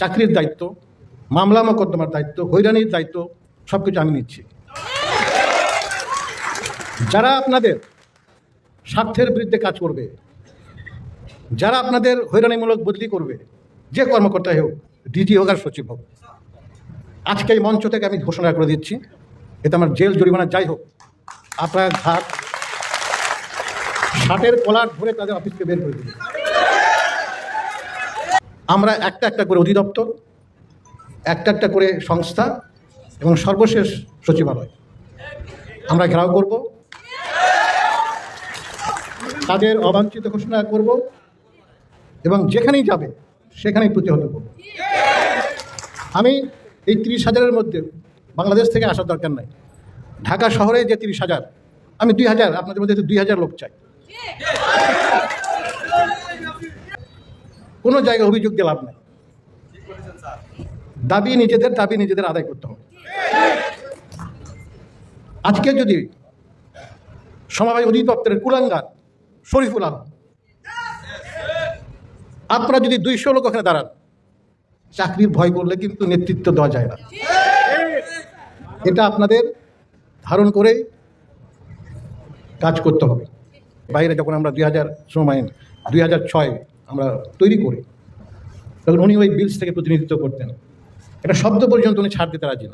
চাকরির দায়িত্ব, মামলা মোকদ্দমার দায়িত্ব, হয়রানির দায়িত্ব সব কিছু আমি নিচ্ছি। যারা আপনাদের স্বার্থের বিরুদ্ধে কাজ করবে, যারা আপনাদের হয়রানিমূলক বদলি করবে, যে কর্মকর্তাই হোক, ডিজি হোক আর সচিব হোক, আজকে এই মঞ্চ থেকে আমি ঘোষণা করে দিচ্ছি এতে আমার জেল জরিমানা যাই হোক, আপনার ঘাট ষাটের কলার ধরে তাদের অফিসকে বের করে দিবে আমরা একটা একটা করে অধিদপ্তর, একটা একটা করে সংস্থা এবং সর্বশেষ সচিবালয়। আমরা ঘেরাও করব। তাদের অবাঞ্ছিত ঘোষণা করব এবং যেখানেই যাবে, সেখানেই প্রতিহত করব। আমি এই তিরিশ হাজারের মধ্যে বাংলাদেশ থেকে আসার দরকার নাই। ঢাকা শহরে যে তিরিশ হাজার, আমি দুই হাজার, আপনাদের মধ্যে দুই হাজার লোক চাই। কোনো জায়গায় অভিযোগ দিয়ে লাভ নেই। দাবি নিজেদের দাবি নিজেদের আদায় করতে হবে। আজকে যদি সমবায় অধিদপ্তরের কুলাঙ্গার শরীফুল আলম, আপনারা যদি দুইশো লোক ওখানে দাঁড়ান, চাকরির ভয় করলে কিন্তু নেতৃত্ব দেওয়া যায় না। এটা আপনাদের ধারণ করে কাজ করতে হবে। বাইরে যখন আমরা দুই হাজার আইন দুই হাজার ছয় আমরা তৈরি করি। তখন উনি ওই বিলস থেকে প্রতিনিধিত্ব করতেন। একটা শব্দ পর্যন্ত উনি ছাড় দিতে রাজি না।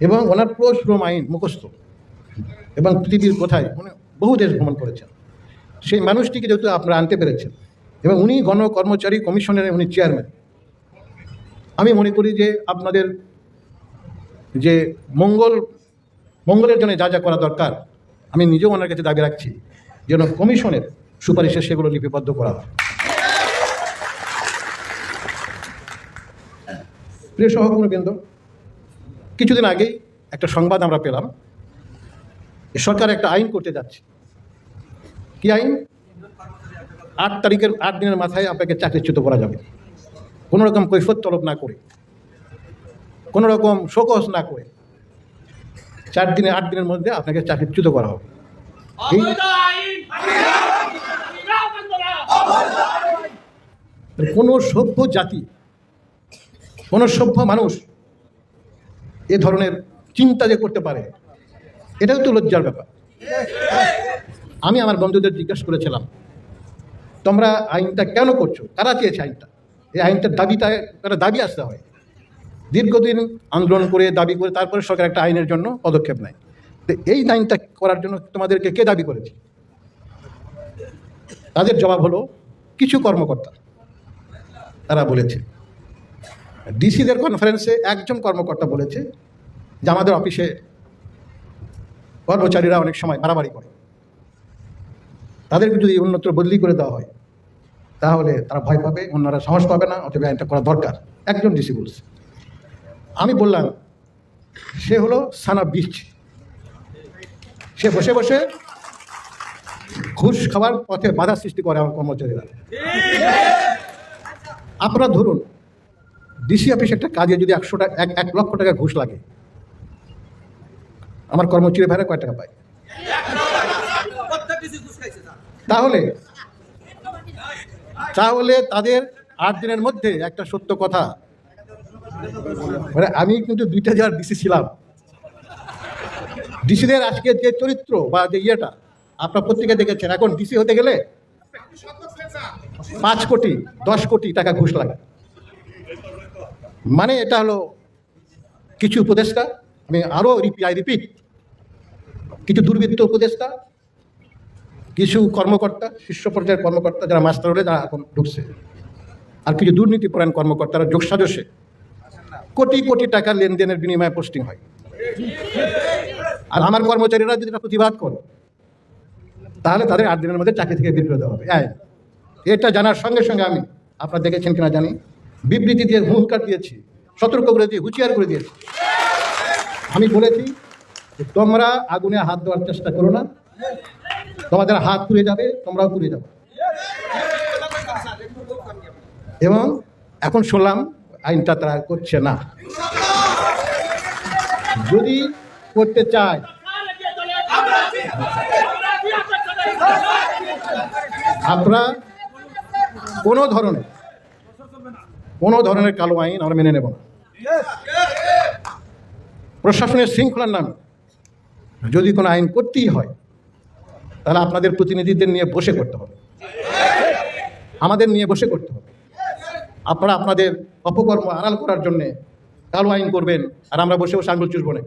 এবং ওনার পুরো শ্রম আইন মুখস্থ। এবং পৃথিবীর কোথায়? উনি বহু দেশ ভ্রমণ করেছেন। সেই মানুষটিকে যেহেতু আপনারা আনতে পেরেছেন। এবং উনি গণ কর্মচারী কমিশনের উনি চেয়ারম্যান আমি মনে করি যে আপনাদের যে মঙ্গল, মঙ্গলের জন্য যা যা করা দরকার, আমি নিজেও ওনার কাছে দাবি রাখছি। যেন কমিশনের সুপারিশে সেগুলো লিপিবদ্ধ করা হয়। প্রিয় সহকর্মীবৃন্দ, কিছুদিন আগেই একটা সংবাদ আমরা পেলাম। সরকার একটা আইন করতে যাচ্ছে। কি আইন? আট তারিখের, আট দিনের মাথায় আপনাকে চাকরিচ্যুত করা যাবে। কোনো রকম কৈফত তলব না করে, কোনো রকম শোকস না করে চার দিনে, আট দিনের মধ্যে আপনাকে চাকরিচ্যুত করা হবে। কোনো সভ্য জাতি কোনো সভ্য মানুষ এ ধরনের চিন্তা যে করতে পারে, এটাও তো লজ্জার ব্যাপার। আমি আমার বন্ধুদের জিজ্ঞেস করেছিলাম, তোমরা আইনটা কেন করছ? তারা চেয়েছে আইনটা? এই আইনটার দাবিটা একটা দাবি আসতে হয়। দীর্ঘদিন আন্দোলন করে, দাবি করে, তারপরে সরকার একটা আইনের জন্য পদক্ষেপ নেয়। তো এই আইনটা করার জন্য তোমাদেরকে কে দাবি করেছে? তাদের জবাব হলো, কিছু কর্মকর্তা। তারা বলেছে ডিসিদের কনফারেন্সে একজন কর্মকর্তা বলেছে যে আমাদের অফিসে কর্মচারীরা অনেক সময় বাড়াবাড়ি করে। তাদেরকে যদি অন্যত্র বদলি করে দেওয়া হয়, তাহলে তারা ভয় পাবে, অন্যরা সাহস পাবে না অথবা আইনটা করা দরকার। একজন ডিসি বলছে। আমি বললাম, সে হলো সানা বিচ সে বসে বসে ঘুষ খাওয়ার পথে বাধা সৃষ্টি করে আমার কর্মচারীরা। আপনারা ধরুন ডিসি অফিসে একটা কাজে যদি একশো টাকা, এক এক লক্ষ টাকা ঘুষ লাগে, আমার কর্মচারী ভাইরা কয় টাকা পায়? তাহলে তাহলে তাদের আট দিনের মধ্যে একটা সত্য কথা। মানে আমি কিন্তু দুইটা যার ডিসি ছিলাম। ডিসিদের আজকে যে চরিত্র বা যে ইয়েটা, আপনার পত্রিকা দেখেছেন। এখন ডিসি হতে গেলে পাঁচ কোটি, দশ কোটি টাকা ঘুষ লাগে। মানে এটা হলো কিছু উপদেষ্টা, আমি আরও আই রিপিট কিছু দুর্বৃত্ত উপদেষ্টা, কিছু কর্মকর্তা, শীর্ষ পর্যায়ের কর্মকর্তা যারা মাস্টার হলে যারা এখন ঢুকছে। আর কিছু দুর্নীতিপরায়ণ কর্মকর্তারা যোগসাজসে কোটি কোটি টাকা লেনদেনের বিনিময়ে পোস্টিং হয়। আর আমার কর্মচারীরা যদি প্রতিবাদ করে, তাহলে তাদের আট দিনের মধ্যে চাকরি থেকে বের দেওয়া হবে। এটা জানার সঙ্গে সঙ্গে আমি, আপনারা দেখেছেন কিনা জানি বিবৃতি দিয়ে হুঙ্কার দিয়েছি, সতর্ক করে দিয়ে, হুঁশিয়ার করে দিয়েছি। আমি বলেছি যে তোমরা আগুনে হাত দেওয়ার চেষ্টা করো না। তোমাদের হাত পুড়ে যাবে, তোমরাও পুড়ে যাবে। এবং এখন শুনলাম আইনটা তারা করছে না। যদি করতে চায় আপনারা কোনো ধরনের কোনো ধরনের কালো আইন আমরা মেনে নেব না। প্রশাসনের শৃঙ্খলার নামে যদি কোনো আইন করতেই হয়, তাহলে আপনাদের প্রতিনিধিদের নিয়ে বসে করতে হবে। আমাদের নিয়ে বসে করতে হবে। আপনারা আপনাদের অপকর্ম আড়াল করার জন্যে কালো আইন করবেন আর আমরা বসে বসে আঙুল চুষবো না।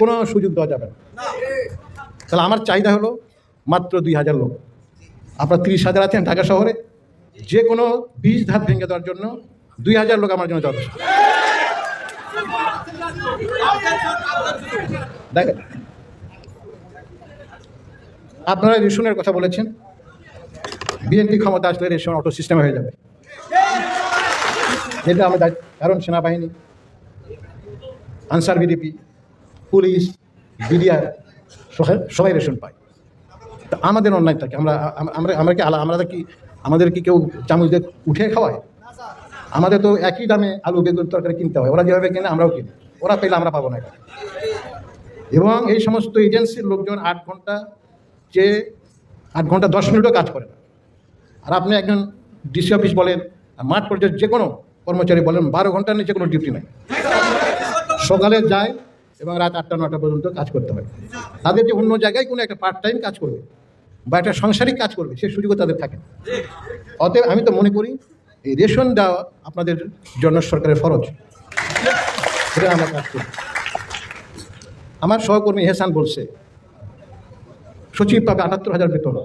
কোনো সুযোগ দেওয়া যাবে না। তাহলে আমার চাহিদা হলো মাত্র দুই হাজার লোক। আপনার তিরিশ হাজার আছেন ঢাকা শহরে। যে কোনো বীজ ধাপ ভেঙে দেওয়ার জন্য দুই হাজার লোক আমার জন্য যথেষ্ট। দেখেন, আপনারা রেশনের কথা বলেছেন, বিএনপি ক্ষমতা আসলে রেশন অটো সিস্টেমে হয়ে যাবে। যেটা আমরা দায়িত্ব- কারণ সেনাবাহিনী, আনসার বিডিপি, পুলিশ, বিডিআর, সবাই রেশন পায়। তা আমাদের অন্যায় থাকে আমরা আমরা কি আমরা কি আমাদের কি কেউ চামচ দিয়ে উঠে খাওয়ায়? আমাদের তো একই দামে আলু, বেগুন তরকারি কিনতে হয়। ওরা যেভাবে কিনে, আমরাও কিনি। ওরা পেলে আমরা পাবো না। এবং এই সমস্ত এজেন্সির লোকজন আট ঘণ্টা যে আট ঘণ্টা দশ মিনিটও কাজ করে না। আর আপনি একজন ডিসি অফিস বলেন, মাঠ পর্যায়ে যে কোনো কর্মচারী বলেন, বারো ঘণ্টার নিচে কোনো ডিউটি নেই। সকালে যায় এবং রাত আটটা নটা পর্যন্ত কাজ করতে হয়। তাদের যে অন্য জায়গায় কোনো একটা পার্ট টাইম কাজ করবে। বা একটা সাংসারিক কাজ করবে, সে সুযোগও তাদের থাকে অতএব আমি তো মনে করি, এই রেশন দেওয়া আপনাদের জন্য সরকারের ফরজ। সেটা আমরা কাজ করি। আমার সহকর্মী হেসান বলছে, সচিব পাবে আটাত্তর হাজার বেতন,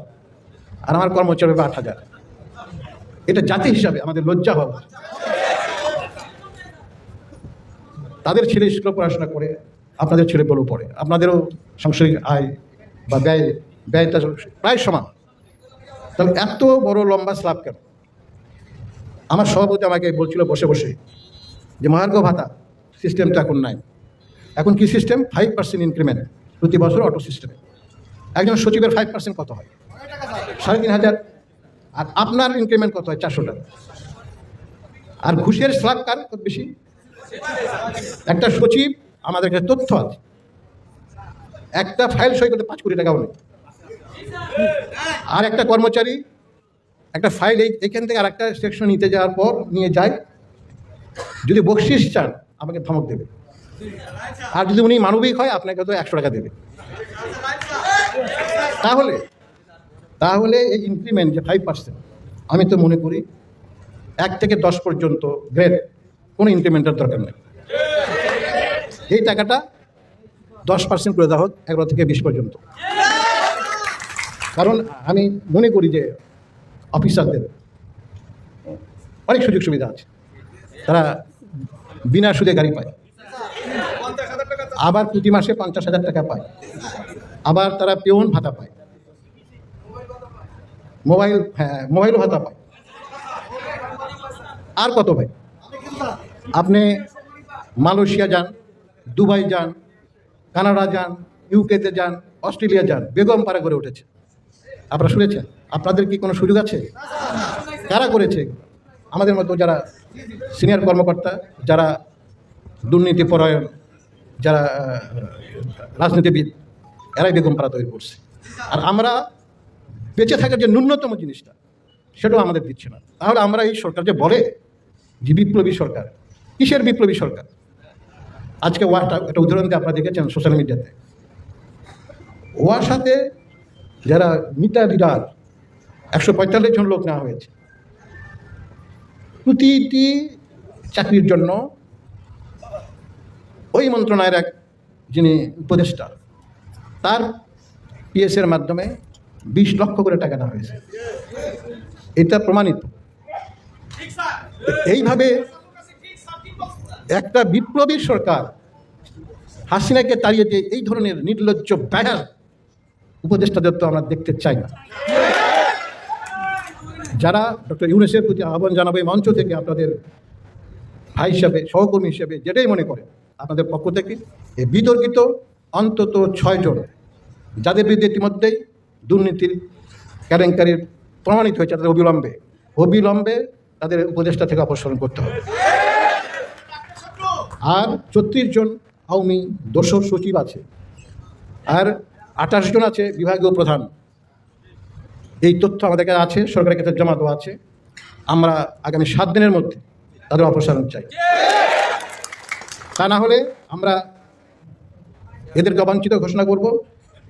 আর আমার কর্মচারী পাবে আট হাজার। এটা জাতি হিসাবে আমাদের লজ্জা হওয়া তাদের ছেলে স্কুলে পড়াশোনা করে, আপনাদের ছেলে বলেও পড়ে, আপনাদেরও সাংসারিক আয় বা ব্যয় ব্যয়টা প্রায় সমান। তাহলে এত বড় লম্বা স্ল্যাব কেন? আমার সভাপতি আমাকে বলছিল বসে বসে যে মহার্ঘ ভাতা সিস্টেম তো এখন নাই। এখন কি সিস্টেম ফাইভ পার্সেন্ট ইনক্রিমেন্ট প্রতি বছর অটো সিস্টেমে একজন সচিবের ফাইভ পার্সেন্ট কত হয়? সাড়ে তিন হাজার। আর আপনার ইনক্রিমেন্ট কত হয়? চারশো টাকা। আর ঘুষের স্ল্যাব কার কত বেশি? একটা সচিব আমাদের কাছে তথ্য আছে। একটা ফাইল সই করতে পাঁচ কোটি টাকাও নেই। আর একটা কর্মচারী, একটা ফাইল এখান থেকে আর একটা সেকশন নিতে যাওয়ার পর নিয়ে যায়। যদি বকশিস চান, আমাকে ধমক দেবে। আর যদি উনি মানবিক হয়, আপনাকে তো একশো টাকা দেবে। তাহলে তাহলে এই ইনক্রিমেন্ট যে ফাইভ পার্সেন্ট আমি তো মনে করি এক থেকে দশ পর্যন্ত গ্রেড কোনো ইনক্রিমেন্টের দরকার নেই। এই টাকাটা দশ পার্সেন্ট করে দেওয়া হোক, এগারো থেকে বিশ পর্যন্ত। কারণ আমি মনে করি যে অফিসারদের অনেক সুযোগ সুবিধা আছে। তারা বিনা সুদে গাড়ি পায়। আবার প্রতি মাসে পঞ্চাশ হাজার টাকা পায়। আবার তারা পেওন ভাতা পায়। মোবাইল হ্যাঁ মোবাইল ভাতা পায়। আর কত ভাই? আপনি মালয়েশিয়া যান, দুবাই যান, কানাডা যান ইউকেতে যান, অস্ট্রেলিয়া যান, বেগম পাড়া করে উঠেছে। আপনারা শুনেছেন? আপনাদের কি কোনো সুযোগ আছে? কারা করেছে? আমাদের মতো যারা সিনিয়র কর্মকর্তা, যারা দুর্নীতি পরায়ণ, যারা রাজনীতিবিদ, এরাই বেগম পাড়া তৈরি করছে। আর আমরা বেঁচে থাকার যে ন্যূনতম জিনিসটা, সেটাও আমাদের দিচ্ছে না। তাহলে আমরা এই সরকার যে বলে যে বিপ্লবী সরকার, কিসের বিপ্লবী সরকার? আজকে ওয়াটা একটা উদাহরণ দিয়ে আপনারা দেখেছেন সোশ্যাল মিডিয়াতে। সাথে যারা মিতা লিডার একশো পঁয়তাল্লিশ জন লোক নেওয়া হয়েছে। প্রতিটি চাকরির জন্য ওই মন্ত্রণালয়ের এক যিনি উপদেষ্টা, তার পিএসের মাধ্যমে বিশ লক্ষ করে টাকা নেওয়া হয়েছে। এটা প্রমাণিত। এইভাবে একটা বিপ্লবী সরকার হাসিনাকে তাড়িয়ে দিয়ে এই ধরনের নির্লজ্জ ব্যয় উপদেষ্টাদের তো আমরা দেখতে চাই না। যারা ডক্টর ইউনেসের প্রতি আহ্বান জানাবে মঞ্চ থেকে আপনাদের ভাই হিসাবে, সহকর্মী হিসেবে যেটাই মনে করে আপনাদের পক্ষ থেকে এই বিতর্কিত অন্তত ছয়জন যাদের বিরুদ্ধে ইতিমধ্যেই দুর্নীতির কেলেঙ্কারির প্রমাণিত হয়েছে, তাদের অবিলম্বে অবিলম্বে তাদের উপদেষ্টা থেকে অপসারণ করতে হবে। আর ছত্রিশ জন আওয়ামী দোষর সচিব আছে। আর আঠাশ জন আছে, বিভাগীয় প্রধান। এই তথ্য আমাদের কাছে আছে, সরকারের কাছে জমা দেওয়া আছে। আমরা আগামী সাত দিনের মধ্যে তাদের অপসারণ চাই। তা না হলে আমরা এদেরকে অবাঞ্ছিত ঘোষণা করব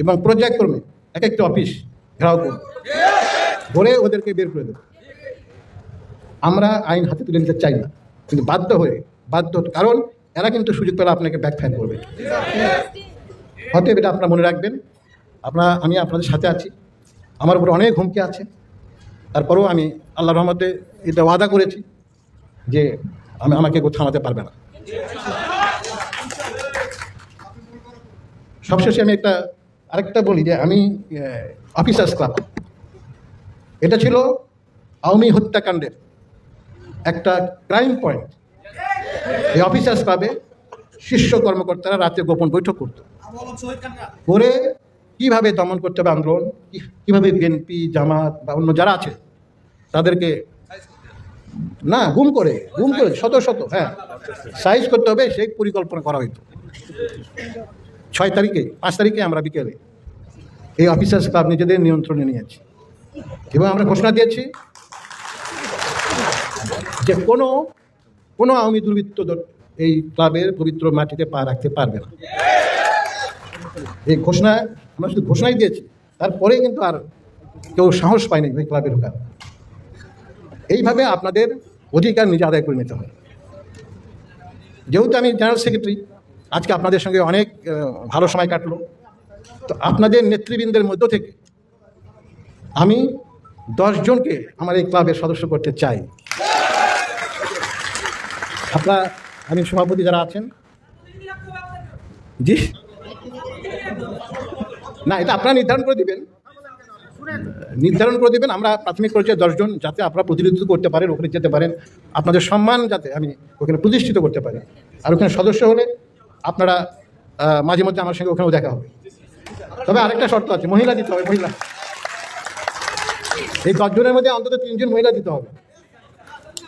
এবং পর্যায়ক্রমে এক একটা অফিস ঘেরাও করব। ধরে ওদেরকে বের করে দেব। আমরা আইন হাতে তুলে নিতে চাই না, কিন্তু বাধ্য হয়ে, বাধ্য কারণ এরা কিন্তু সুযোগ পেলে আপনাকে ব্যাকফায়ার করবে। অতএব এটা আপনারা মনে রাখবেন। আপনারা, আমি আপনাদের সাথে আছি। আমার উপরে অনেক হুমকি আছে। তারপরেও আমি আল্লাহ রহমতে এটা ওয়াদা করেছি যে আমি আমাকে কেউ থামাতে পারবে না। সবশেষে আমি একটা, আরেকটা বলি যে আমি অফিসার্স ক্লাব এটা ছিল আওয়ামী হত্যাকাণ্ডের একটা ক্রাইম পয়েন্ট এই অফিসার্স ক্লাবে শীর্ষ কর্মকর্তারা রাতে গোপন বৈঠক করত। করে কীভাবে দমন করতে হবে আন্দোলন? কীভাবে বিএনপি, জামাত বা অন্য যারা আছে, তাদেরকে না, গুম করে গুম করে, শত শত হ্যাঁ সাইজ করতে হবে, সেই পরিকল্পনা করা হইতো। ছয় তারিখে, পাঁচ তারিখে আমরা বিকেলে এই অফিসার্স ক্লাব নিজেদের নিয়ন্ত্রণে নিয়েছি। এবং আমরা ঘোষণা দিয়েছি যে কোনো কোনো আওয়ামী দুর্বৃত্ত এই ক্লাবের পবিত্র মাটিতে পা রাখতে পারবে না। এই ঘোষণা আমরা শুধু ঘোষণাই দিয়েছি। তারপরে কিন্তু আর কেউ সাহস পায়নি ওই ক্লাবে ঢোকার এইভাবে আপনাদের অধিকার নিজে আদায় করে নিতে হয়। যেহেতু আমি জেনারেল সেক্রেটারি, আজকে আপনাদের সঙ্গে অনেক ভালো সময় কাটলো। তো আপনাদের নেতৃবৃন্দের মধ্য থেকে আমি দশজনকে আমার এই ক্লাবের সদস্য করতে চাই। আপনার, আমি সভাপতি যারা আছেন, জি? না, এটা আপনারা নির্ধারণ করে দিবেন। নির্ধারণ করে দিবেন, আমরা প্রাথমিক পর্যায়ে দশজন যাতে আপনারা প্রতিনিধিত্ব করতে পারেন, ওখানে যেতে পারেন। আপনাদের সম্মান যাতে আমি ওখানে প্রতিষ্ঠিত করতে পারি। আর ওখানে সদস্য হলে আপনারা মাঝে মধ্যে আমার সঙ্গে ওখানেও দেখা হবে। তবে আরেকটা শর্ত আছে, মহিলা দিতে হবে, মহিলা। এই দশজনের মধ্যে অন্তত তিনজন মহিলা দিতে হবে।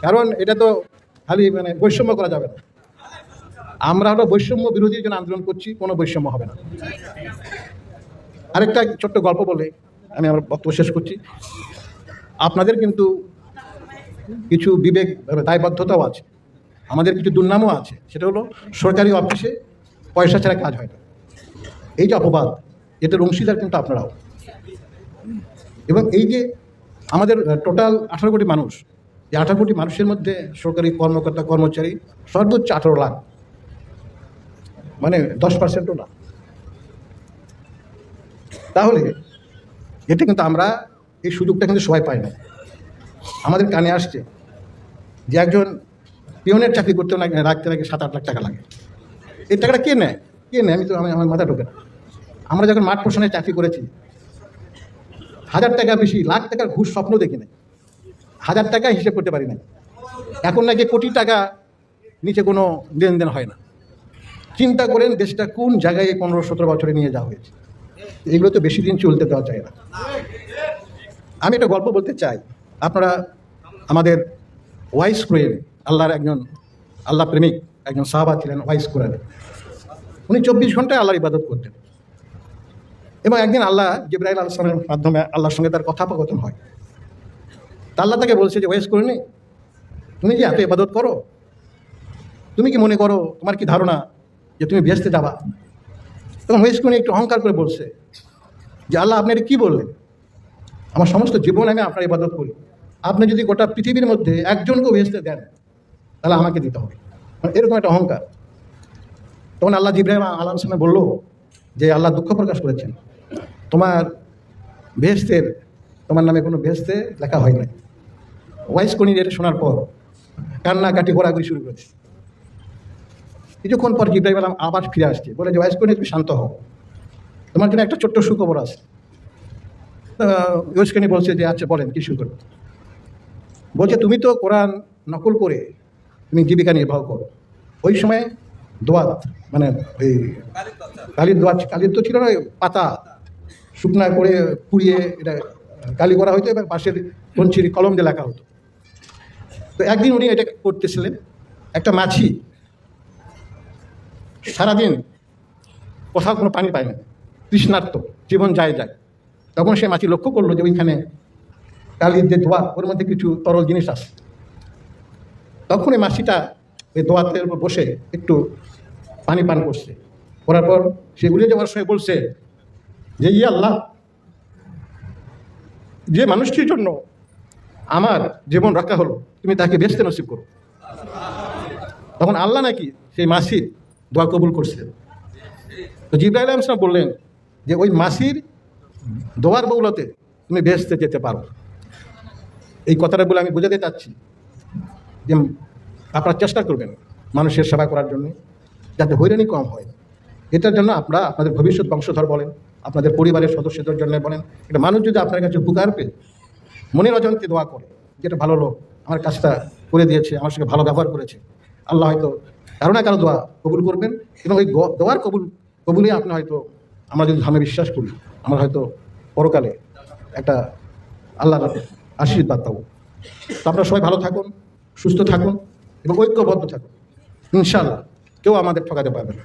কারণ এটা তো খালি মানে বৈষম্য করা যাবে না। আমরা হলো বৈষম্য বিরোধী জন্য আন্দোলন করছি, কোনো বৈষম্য হবে না। আরেকটা ছোট্ট গল্প বলে আমি আমার বক্তব্য শেষ করছি। আপনাদের কিন্তু কিছু বিবেক, দায়বদ্ধতাও আছে। আমাদের কিছু দুর্নামও আছে। সেটা হলো সরকারি অফিসে পয়সা ছাড়া কাজ হয় না। এই যে অপবাদ, এটার অংশীদার কিন্তু আপনারাও। এবং এই যে আমাদের টোটাল আঠারো কোটি মানুষ, এই আঠারো কোটি মানুষের মধ্যে সরকারি কর্মকর্তা, কর্মচারী সর্বোচ্চ আঠারো লাখ। মানে দশ পার্সেন্টও না। তাহলে এটা কিন্তু আমরা এই সুযোগটা কিন্তু সবাই পাই না। আমাদের কানে আসছে যে একজন পিওনের চাকরি করতে না রাখতে নাকি সাত আট লাখ টাকা লাগে। এই টাকাটা কে নেয়? কে নেয়? আমি তো, আমি, আমার মাথা ঢোকে না। আমরা যখন মাঠ পোষণে চাকরি করেছি, হাজার টাকা বেশি, লাখ টাকার ঘুষ স্বপ্ন দেখি নাই। হাজার টাকা হিসেব করতে পারি না এখন নাকি কোটি টাকা নিচে কোনো লেনদেন হয় না। চিন্তা করেন দেশটা কোন জায়গায় পনেরো সতেরো বছরে নিয়ে যাওয়া হয়েছে। এগুলো তো বেশি দিন চলতে দেওয়া যায় না। আমি একটা গল্প বলতে চাই। আপনারা আমাদের ওয়াইস কোরেন আল্লাহর একজন, আল্লাহ প্রেমিক, একজন সাহাবা ছিলেন ওয়াইস কোরআন উনি চব্বিশ ঘন্টায় আল্লাহর ইবাদত করতেন। এবং একদিন আল্লাহ জিব্রাহিম আলসালামের মাধ্যমে আল্লাহর সঙ্গে তার কথোপকথন হয়। তা আল্লাহ তাকে বলছে যে, ওয়াইস করে তুমি যে এত ইবাদত করো? তুমি কি মনে করো, তোমার কি ধারণা যে তুমি বেসতে যাবা? ওয়েস করে একটু অহংকার করে বলছে যে, আল্লাহ, আপনি এটা কী বললেন? আমার সমস্ত জীবন আমি আপনার ইবাদত করি। আপনি যদি গোটা পৃথিবীর মধ্যে একজনকেও ভেসতে দেন, তাহলে আমাকে দিতে হবে। মানে এরকম একটা অহংকার। তখন আল্লাহ জিব্রাহিম আল্লাহ সামনে বলল যে, আল্লাহ দুঃখ প্রকাশ করেছেন। তোমার ভেস্তের, তোমার নামে কোনো ভেস্তে লেখা হয় নাই। ওয়াইস কনি এটা শোনার পর কান্নাকাটি, ঘোরাঘুরি শুরু করেছে। কিছুক্ষণ পর জিব্রাহিম আলাম আবার ফিরে আসছে। বলে যে ওয়াইস কনি তুমি শান্ত হও। তোমার জন্য একটা ছোট্ট সুখবর আছে। ইউসকানি বলছে যে আচ্ছা বলেন, কি সুখবর? বলছে, তুমি তো কোরআন নকল করে তুমি জীবিকা নির্বাহ করো। ওই সময় দোয়াত মানে এই কালির দোয়াত, কালির তো ছিল না, ওই পাতা শুকনা করে পুড়িয়ে এটা কালি করা হতো এবং পাশের কঞ্চির কলম দিয়ে লেখা হতো। তো একদিন উনি এটা করতেছিলেন। একটা মাছি সারাদিন কোথাও কোনো পানি পায় না, তৃষ্ণার্ত, জীবন যায় যায়। তখন সে মাছি লক্ষ্য করল যে ওইখানে কালির যে দোয়া ওর মধ্যে কিছু তরল জিনিস আছে। তখন এই মাসিটা ওই উপর বসে একটু পানি পান করছে। করার পর সে উড়ে যাওয়ার সময় বলছে যে ইয়ে আল্লাহ, যে মানুষটির জন্য আমার জীবন রক্ষা হলো, তুমি তাকে বেসতে নসিব করো। তখন আল্লাহ নাকি সেই মাসির দোয়া কবুল করছে তো জিব্রাহিম আলাইহিস বললেন যে, ওই মাসির দোয়ার বৌলতে তুমি বেসতে যেতে পারো। এই কথাটা বলে আমি বোঝাতে চাচ্ছি যে, আপনারা চেষ্টা করবেন মানুষের সেবা করার জন্য, যাতে হয়রানি কম হয়। এটার জন্য আপনারা আপনাদের ভবিষ্যৎ বংশধর বলেন, আপনাদের পরিবারের সদস্যদের জন্য বলেন। এটা মানুষ যদি আপনার কাছে উপকার পেয়ে, মনের অজান্তে দোয়া করে যেটা ভালো লোক, আমার কাজটা করে দিয়েছে, আমার সঙ্গে ভালো ব্যবহার করেছে, আল্লাহ হয়তো কারও না কারও দোয়া কবুল করবেন এবং ওই দোয়ার কবুল, কবুলে আপনি হয়তো, আমরা যদি ধর্মে বিশ্বাস করি, আমরা হয়তো পরকালে একটা আল্লাহর আশীর্বাদ পাবো। তো আপনারা সবাই ভালো থাকুন, সুস্থ থাকুন এবং ঐক্যবদ্ধ থাকুন। ইনশাল্লাহ কেউ আমাদের ঠকাতে পারবে না।